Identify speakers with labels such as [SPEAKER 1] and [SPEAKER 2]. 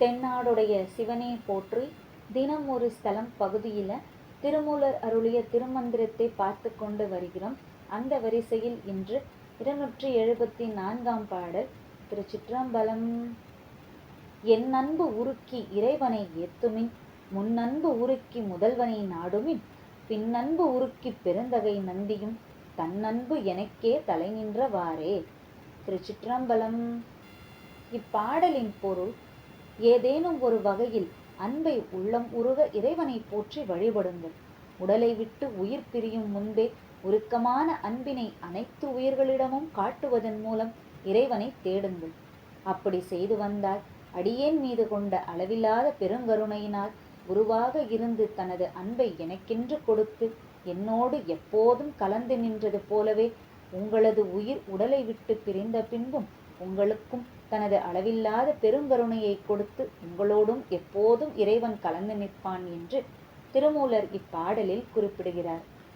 [SPEAKER 1] தென்னாடுடைய சிவனே போற்றி தினம் ஒரு ஸ்தலம் பகுதியில் திருமூலர் அருளிய திருமந்திரத்தை பார்த்து கொண்டு வருகிறோம். அந்த வரிசையில் இன்று இருநூற்றி எழுபத்தி நான்காம் பாடல் திருச்சிற்றம்பலம் என் அன்பு உருக்கி இறைவனை ஏத்துமின் முன்னன்பு உருக்கி முதல்வனை நாடுமின் பின்னன்பு உருக்கி பெருந்தகை நந்தியும் தன்னன்பு எனக்கே தலை நின்றவாறே திருச்சிற்றம்பலம் இப்பாடலின் பொருள் ஏதேனும் ஒரு வகையில் அன்பை உள்ளம் உருக இறைவனை போற்றி வழிபடுங்கள். உடலை விட்டு உயிர் பிரியும் முன்பே உருக்கமான அன்பினை அனைத்து உயிர்களிடமும் காட்டுவதன் மூலம் இறைவனை தேடுங்கள். அப்படி செய்து வந்தால் அடியேன் மீது கொண்ட அளவில்லாத பெருங்கருணையினால் உருவாக இருந்து தனது அன்பை எனக்கென்று கொடுத்து என்னோடு எப்போதும் கலந்து நின்றது போலவே உங்களது உயிர் உடலை விட்டு பிரிந்த பின்பும் உங்களுக்கும் தனது அளவில்லாத பெருங்கருணையை கொடுத்து உங்களோடும் எப்போதும் இறைவன் கலந்து நிற்பான் என்று திருமூலர் இப்பாடலில் குறிப்பிடுகிறார்.